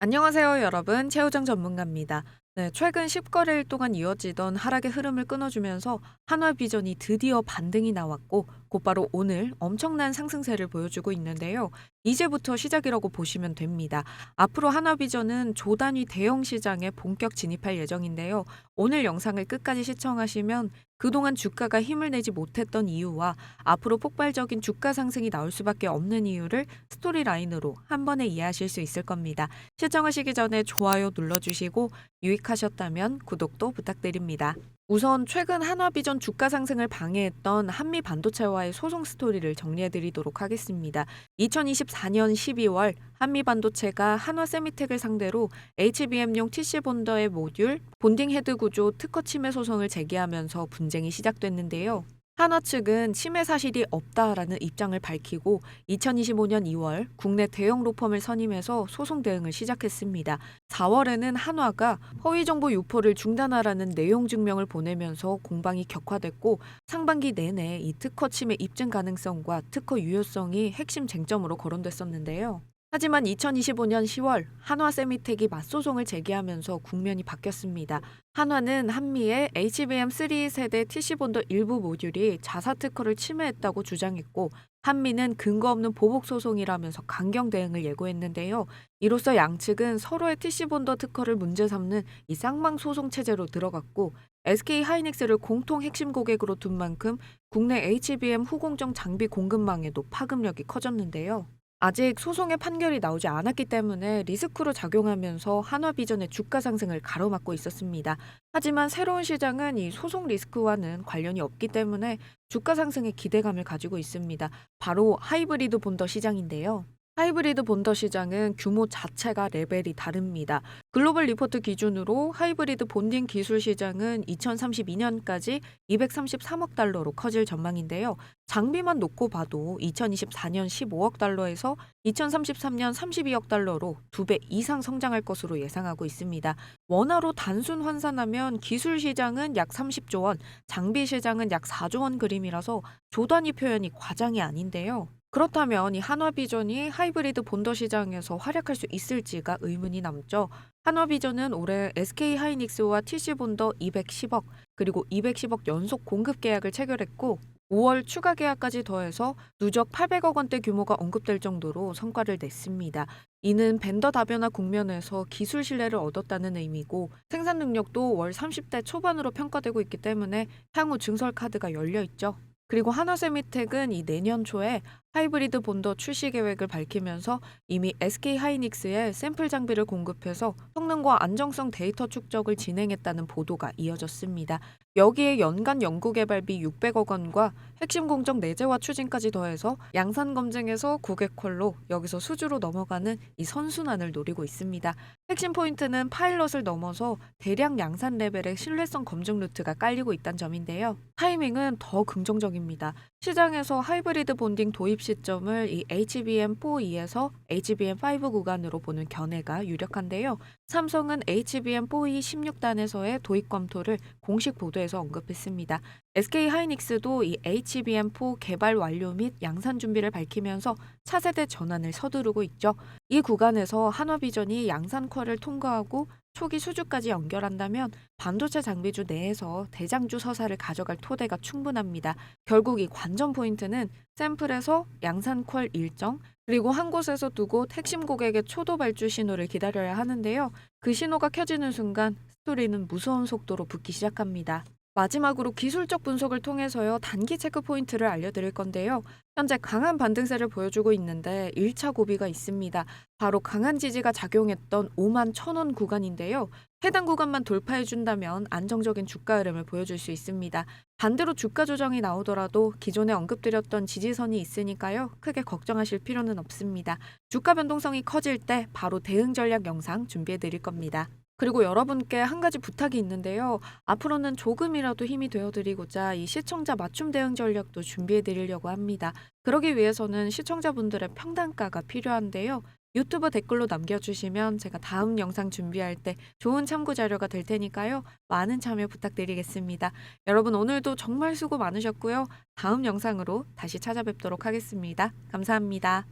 안녕하세요, 여러분. 최우정 전문가입니다. 네, 최근 10거래일 동안 이어지던 하락의 흐름을 끊어주면서 한화 비전이 드디어 반등이 나왔고 곧바로 오늘 엄청난 상승세를 보여주고 있는데요. 이제부터 시작이라고 보시면 됩니다. 앞으로 한화비전은 조단위 대형 시장에 본격 진입할 예정인데요. 오늘 영상을 끝까지 시청하시면 그동안 주가가 힘을 내지 못했던 이유와 앞으로 폭발적인 주가 상승이 나올 수밖에 없는 이유를 스토리 라인으로 한 번에 이해하실 수 있을 겁니다. 시청하시기 전에 좋아요 눌러주시고 유익하셨다면 구독도 부탁드립니다. 우선 최근 한화비전 주가 상승을 방해했던 한미 반도체와의 소송 스토리를 정리해 드리도록 하겠습니다. 2024년 12월 한미 반도체가 한화 세미텍을 상대로 HBM용 TC 본더의 모듈 본딩 헤드 구조 특허 침해 소송을 제기하면서 분쟁이 시작됐는데요. 한화 측은 침해 사실이 없다라는 입장을 밝히고 2025년 2월 국내 대형 로펌을 선임해서 소송 대응을 시작했습니다. 4월에는 한화가 허위 정보 유포를 중단하라는 내용 증명을 보내면서 공방이 격화됐고 상반기 내내 이 특허 침해 입증 가능성과 특허 유효성이 핵심 쟁점으로 거론됐었는데요. 하지만 2025년 10월 한화 세미텍이 맞소송을 제기하면서 국면이 바뀌었습니다. 한화는 한미의 HBM3 세대 TC본더 일부 모듈이 자사 특허를 침해했다고 주장했고 한미는 근거 없는 보복 소송이라면서 강경 대응을 예고했는데요. 이로써 양측은 서로의 TC본더 특허를 문제 삼는 이 쌍방 소송 체제로 들어갔고 SK 하이닉스를 공통 핵심 고객으로 둔 만큼 국내 HBM 후공정 장비 공급망에도 파급력이 커졌는데요. 아직 소송의 판결이 나오지 않았기 때문에 리스크로 작용하면서 한화비전의 주가 상승을 가로막고 있었습니다. 하지만 새로운 시장은 이 소송 리스크와는 관련이 없기 때문에 주가 상승에 기대감을 가지고 있습니다. 바로 하이브리드 본더 시장인데요. 하이브리드 본더 시장은 규모 자체가 레벨이 다릅니다. 글로벌 리포트 기준으로 하이브리드 본딩 기술 시장은 2032년까지 233억 달러로 커질 전망인데요. 장비만 놓고 봐도 2024년 15억 달러에서 2033년 32억 달러로 두 배 이상 성장할 것으로 예상하고 있습니다. 원화로 단순 환산하면 기술 시장은 약 30조 원, 장비 시장은 약 4조 원 그림이라서 조단위 표현이 과장이 아닌데요. 그렇다면 이 한화비전이 하이브리드 본더 시장에서 활약할 수 있을지가 의문이 남죠. 한화비전은 올해 SK 하이닉스와 TC 본더 210억 그리고 210억 연속 공급 계약을 체결했고 5월 추가 계약까지 더해서 누적 800억 원대 규모가 언급될 정도로 성과를 냈습니다. 이는 벤더 다변화 국면에서 기술 신뢰를 얻었다는 의미고 생산 능력도 월 30대 초반으로 평가되고 있기 때문에 향후 증설 카드가 열려 있죠. 그리고 한화세미텍은 이 내년 초에 하이브리드 본더 출시 계획을 밝히면서 이미 SK 하이닉스에 샘플 장비를 공급해서 성능과 안정성 데이터 축적을 진행했다는 보도가 이어졌습니다. 여기에 연간 연구 개발비 600억 원과 핵심 공정 내재화 추진까지 더해서 양산 검증에서 고객 콜로 여기서 수주로 넘어가는 이 선순환을 노리고 있습니다. 핵심 포인트는 파일럿을 넘어서 대량 양산 레벨의 신뢰성 검증 루트가 깔리고 있다는 점인데요. 타이밍은 더 긍정적입니다. 시장에서 하이브리드 본딩 도입 시점을 이 HBM4E에서 HBM5 구간으로 보는 견해가 유력한데요. 삼성은 HBM4E 16단에서의 도입 검토를 공식 보도에서 언급했습니다. SK 하이닉스도 이 HBM4 개발 완료 및 양산 준비를 밝히면서 차세대 전환을 서두르고 있죠. 이 구간에서 한화비전이 양산쿼를 통과하고 초기 수주까지 연결한다면 반도체 장비주 내에서 대장주 서사를 가져갈 토대가 충분합니다. 결국 이 관전 포인트는 샘플에서 양산 퀄 일정 그리고 한 곳에서 두곳 핵심 고객의 초도 발주 신호를 기다려야 하는데요. 그 신호가 켜지는 순간 스토리는 무서운 속도로 붙기 시작합니다. 마지막으로 기술적 분석을 통해서요 단기 체크 포인트를 알려드릴 건데요. 현재 강한 반등세를 보여주고 있는데 1차 고비가 있습니다. 바로 강한 지지가 작용했던 5만 1천원 구간인데요. 해당 구간만 돌파해 준다면 안정적인 주가 흐름을 보여줄 수 있습니다. 반대로 주가 조정이 나오더라도 기존에 언급드렸던 지지선이 있으니까요. 크게 걱정하실 필요는 없습니다. 주가 변동성이 커질 때 바로 대응 전략 영상 준비해 드릴 겁니다. 그리고 여러분께 한 가지 부탁이 있는데요. 앞으로는 조금이라도 힘이 되어드리고자 이 시청자 맞춤 대응 전략도 준비해 드리려고 합니다. 그러기 위해서는 시청자분들의 평단가가 필요한데요. 유튜브 댓글로 남겨주시면 제가 다음 영상 준비할 때 좋은 참고 자료가 될 테니까요. 많은 참여 부탁드리겠습니다. 여러분 오늘도 정말 수고 많으셨고요. 다음 영상으로 다시 찾아뵙도록 하겠습니다. 감사합니다.